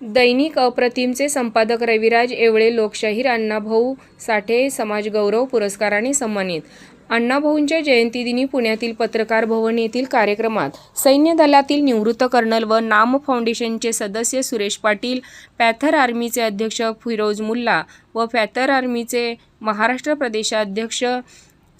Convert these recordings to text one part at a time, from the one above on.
दैनिक अप्रतिमचे संपादक रविराज येवळे लोकशाहीर अण्णाभाऊ साठे समाजगौरव पुरस्काराने सन्मानित. अण्णाभाऊंच्या जयंतीदिनी पुण्यातील पत्रकार भवन येथील कार्यक्रमात सैन्य दलातील निवृत्त कर्नल व नाम फाउंडेशनचे सदस्य सुरेश पाटील पॅथर आर्मीचे अध्यक्ष फिरोज मुल्ला व पॅथर आर्मीचे महाराष्ट्र प्रदेशाध्यक्ष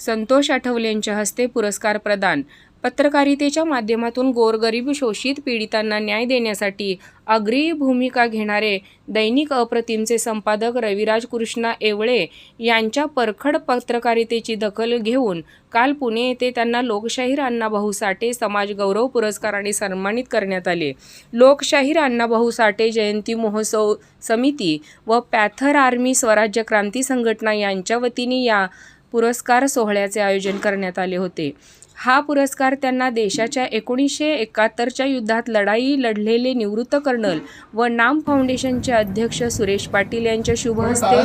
संतोष आठवले यांच्या हस्ते पुरस्कार प्रदान. पत्रकारितेच्या माध्यमातून गोरगरीब शोषित पीडितांना न्याय देण्यासाठी अग्री भूमिका घेणारे दैनिक अप्रतिमचे संपादक रविराज कृष्णा येवळे यांच्या परखड पत्रकारितेची दखल घेऊन काल पुणे येथे त्यांना लोकशाहीर अण्णाभाऊ साठे समाज गौरव पुरस्काराने सन्मानित करण्यात आले. लोकशाहीर अण्णाभाऊ साठे जयंती महोत्सव समिती व पॅथर आर्मी स्वराज्य क्रांती संघटना यांच्या वतीने या पुरस्कार सोहळ्याचे आयोजन करण्यात आले होते. हा पुरस्कार त्यांना देशाच्या एकोणीसशे एकाहत्तरच्या युद्धात लढाई लढलेले निवृत्त कर्नल व नाम फाउंडेशनचे अध्यक्ष सुरेश पाटील यांच्या शुभ हस्ते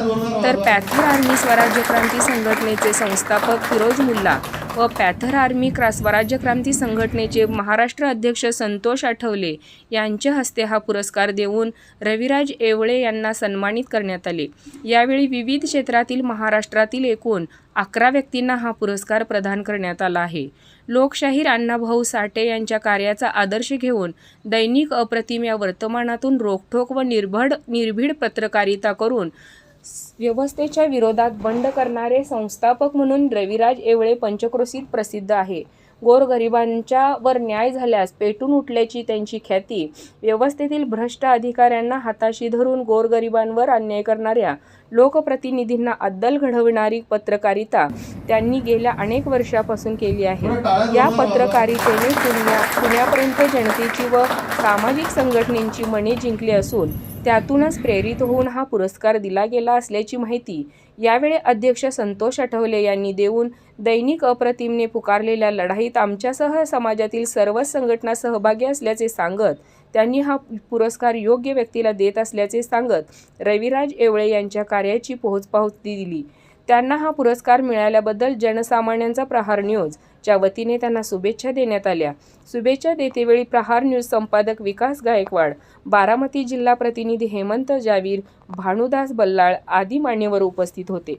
तर पॅथर आर्मी स्वराज्य क्रांती संघटनेचे संस्थापक फिरोज मुल्ला व पॅथर आर्मी क्रा स्वराज्य क्रांती संघटनेचे महाराष्ट्र अध्यक्ष संतोष आठवले यांच्या हस्ते हा पुरस्कार देऊन रविराज येवळे यांना सन्मानित करण्यात आले. यावेळी विविध क्षेत्रातील महाराष्ट्रातील एकूण अकरा व्यक्तींना हा पुरस्कार प्रदान करण्यात आला आहे. लोकशाहीर अण्णाभाऊ साठे यांच्या कार्याचा आदर्श घेऊन दैनिक अप्रतिम या वर्तमानातून रोखठोक व निर्भड निर्भीड पत्रकारिता करून व्यवस्थेच्या विरोधात बंड करणारे संस्थापक म्हणून रविराज येवळे पंचक्रोशीत प्रसिद्ध आहे. गोरगरिबांच्या वर न्याय झाल्यास पेटून उठल्याची त्यांची ख्याती व्यवस्थेतील भ्रष्ट अधिकाऱ्यांना हाताशी धरून गोरगरिबांवर अन्याय करणाऱ्या लोकप्रतिनिधींना अद्दल घडविणारी पत्रकारिता त्यांनी गेल्या अनेक वर्षापासून केली आहे. या पत्रकारितेने पुण्या पुण्यापर्यंत जनतेची व सामाजिक संघटनेची मने जिंकली असून त्यातूनच प्रेरित होऊन हा पुरस्कार दिला गेला असल्याची माहिती यावेळी अध्यक्ष संतोष आठवले यांनी देऊन दैनिक अप्रतिमने पुकारलेल्या लढाईत आमच्यासह समाजातील सर्वच संघटना सहभागी असल्याचे सांगत त्यांनी हा पुरस्कार योग्य व्यक्तीला देत असल्याचे सांगत रविराज येवळे यांच्या कार्याची पोहोचपावती दिली. त्यांना हा पुरस्कार मिळाल्याबद्दल जनसामान्यांचा प्रहार न्यूज च्या वतीने त्यांना शुभेच्छा देण्यात आल्या. शुभेच्छा देतेवेळी प्रहार न्यूज संपादक विकास गायकवाड बारामती जिल्हा प्रतिनिधी हेमंत जावीर भानुदास बल्लाळ आदी मान्यवर उपस्थित होते.